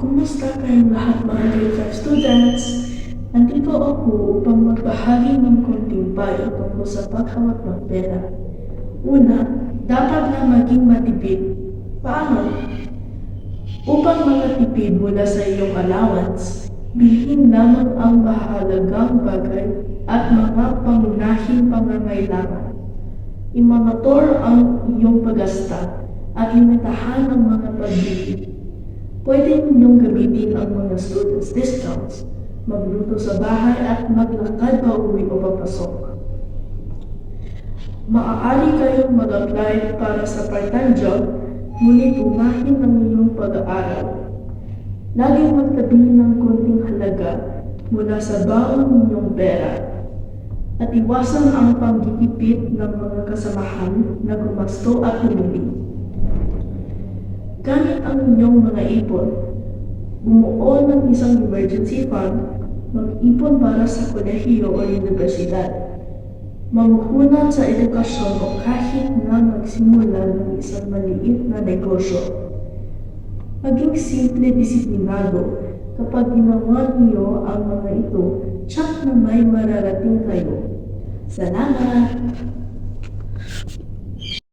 Kumusta kayong lahat mga grade 5 students? Nandito ako upang magbahagi ng konting payo tungkol sa paghawak ng pera. Una, dapat na maging matipid. Paano? Upang makatipid mula sa iyong allowance, bilhin lamang ang mahalagang bagay at mga pangunahing pangangailangan. Imonitor ang iyong paggasta at limitahan ang mga. Pwede ninyong gamitin ang mga students discounts, magluto sa bahay at maglakad pa uwi o papasok. Maaari kayong mag-apply para sa part-time job, ngunit umahin ang iyong pag-aaral. Laging magtabi ng konting halaga mula sa bawang ninyong pera at iwasan ang panggigipit ng mga kasamahan na gumasto at humili. Gamit ang inyong mga ipon. Bumuo ng isang emergency fund, mag-ipon para sa kolehiyo o universidad. Mamuhunan sa edukasyon o kahit na magsimula ng isang maliit na negosyo. Maging simple disiplinado kapag ginawa niyo ang mga ito, tsak na may mararating kayo. Salamat!